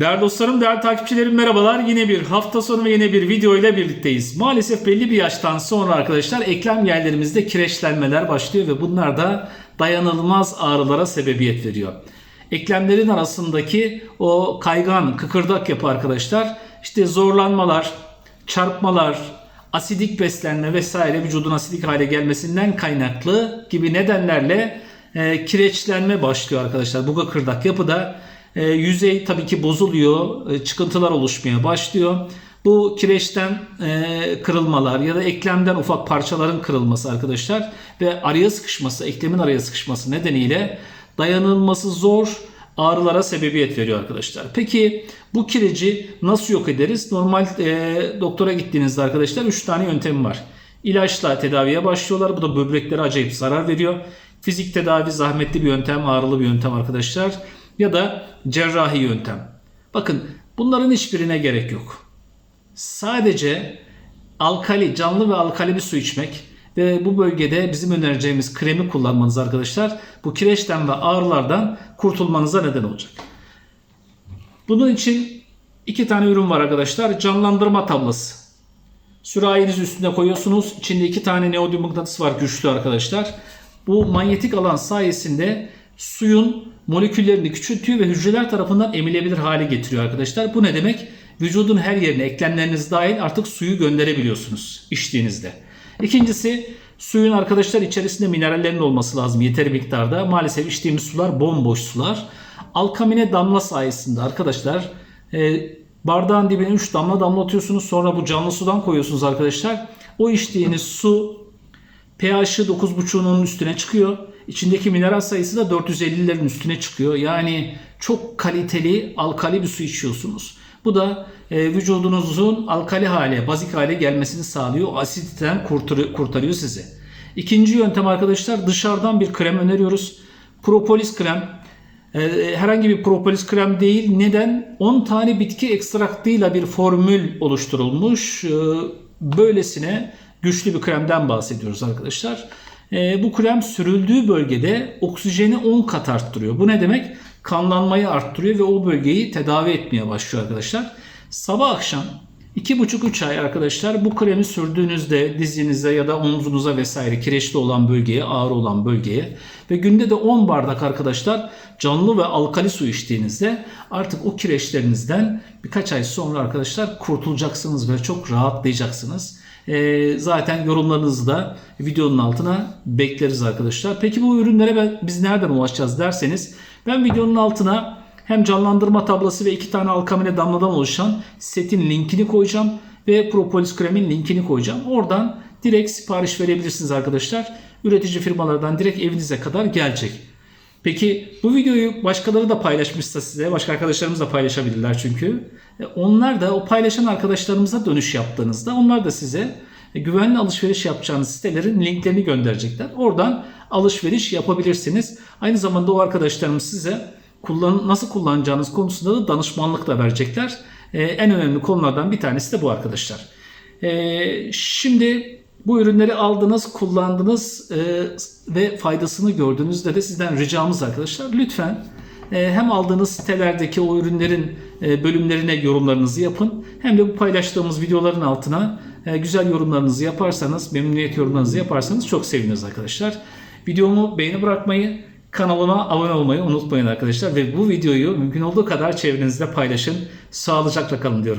Değerli dostlarım, değerli takipçilerim merhabalar. Yine bir hafta sonu ve yine bir video ile birlikteyiz. Maalesef belli bir yaştan sonra arkadaşlar eklem yerlerimizde kireçlenmeler başlıyor ve bunlar da dayanılmaz ağrılara sebebiyet veriyor. Eklemlerin arasındaki o kaygan, kıkırdak yapı arkadaşlar işte zorlanmalar, çarpmalar, asidik beslenme vesaire vücudun asidik hale gelmesinden kaynaklı gibi nedenlerle e, kireçlenme başlıyor arkadaşlar. Bu kıkırdak yapıda e, yüzey tabii ki bozuluyor, e, çıkıntılar oluşmaya başlıyor. Bu kireçten e, kırılmalar ya da eklemden ufak parçaların kırılması arkadaşlar ve araya sıkışması, eklemin araya sıkışması nedeniyle dayanılması zor ağrılara sebebiyet veriyor arkadaşlar. Peki bu kireci nasıl yok ederiz? Normal e, doktora gittiğinizde arkadaşlar 3 tane yöntemi var. İlaçla tedaviye başlıyorlar. Bu da böbreklere acayip zarar veriyor. Fizik tedavi zahmetli bir yöntem, ağrılı bir yöntem arkadaşlar. Ya da cerrahi yöntem. Bakın bunların hiçbirine gerek yok. Sadece alkali, canlı ve alkali bir su içmek ve bu bölgede bizim önereceğimiz kremi kullanmanız arkadaşlar bu kireçten ve ağrılardan kurtulmanıza neden olacak. Bunun için iki tane ürün var arkadaşlar. Canlandırma tablası. Sürahinizi üstüne koyuyorsunuz. İçinde iki tane neodyum mıknatıs var güçlü arkadaşlar. Bu manyetik alan sayesinde suyun moleküllerini küçültüyor ve hücreler tarafından emilebilir hale getiriyor arkadaşlar. Bu ne demek? Vücudun her yerine eklemleriniz dahil artık suyu gönderebiliyorsunuz içtiğinizde. İkincisi suyun arkadaşlar içerisinde minerallerin olması lazım yeteri miktarda. Maalesef içtiğimiz sular bomboş sular. Alkamine damla sayesinde arkadaşlar e, bardağın dibine 3 damla damlatıyorsunuz. Sonra bu canlı sudan koyuyorsunuz arkadaşlar. O içtiğiniz su pH'ı 9.5'unun üstüne çıkıyor. İçindeki mineral sayısı da 450'lerin üstüne çıkıyor. Yani çok kaliteli alkali bir su içiyorsunuz. Bu da e, vücudunuzun alkali hale, bazik hale gelmesini sağlıyor. Asiditen kurtarıyor, kurtarıyor sizi. İkinci yöntem arkadaşlar dışarıdan bir krem öneriyoruz. Propolis krem. E, herhangi bir propolis krem değil. Neden? 10 tane bitki ekstraktıyla bir formül oluşturulmuş. E, böylesine güçlü bir kremden bahsediyoruz arkadaşlar. E, bu krem sürüldüğü bölgede oksijeni 10 kat arttırıyor. Bu ne demek? Kanlanmayı arttırıyor ve o bölgeyi tedavi etmeye başlıyor arkadaşlar. Sabah akşam 2,5-3 ay arkadaşlar bu kremi sürdüğünüzde dizinize ya da omzunuza vesaire kireçli olan bölgeye, ağrı olan bölgeye ve günde de 10 bardak arkadaşlar canlı ve alkali su içtiğinizde artık o kireçlerinizden birkaç ay sonra arkadaşlar kurtulacaksınız ve çok rahatlayacaksınız. Ee, zaten yorumlarınızı da videonun altına bekleriz arkadaşlar. Peki bu ürünlere biz nereden ulaşacağız derseniz ben videonun altına hem canlandırma tablası ve iki tane alkamine damladan oluşan setin linkini koyacağım ve propolis kremin linkini koyacağım. Oradan direkt sipariş verebilirsiniz arkadaşlar. Üretici firmalardan direkt evinize kadar gelecek. Peki bu videoyu başkaları da paylaşmışsa size, başka arkadaşlarımız da paylaşabilirler çünkü. E, Onlar da o paylaşan arkadaşlarımıza dönüş yaptığınızda onlar da size güvenli alışveriş yapacağınız sitelerin linklerini gönderecekler. Oradan alışveriş yapabilirsiniz. Aynı zamanda o arkadaşlarımız size kullan nasıl kullanacağınız konusunda da danışmanlık da verecekler. E, en önemli konulardan bir tanesi de bu arkadaşlar. E, şimdi bu ürünleri aldınız, kullandınız e, ve faydasını gördüğünüzde de sizden ricamız arkadaşlar lütfen e, hem aldığınız sitelerdeki o ürünlerin e, bölümlerine yorumlarınızı yapın hem de bu paylaştığımız videoların altına e, güzel yorumlarınızı yaparsanız, memnuniyet yorumlarınızı yaparsanız çok seviniriz arkadaşlar. Videomu beğeni bırakmayı, kanalıma abone olmayı unutmayın arkadaşlar ve bu videoyu mümkün olduğu kadar çevrenizde paylaşın. Sağlıcakla kalın diyorum.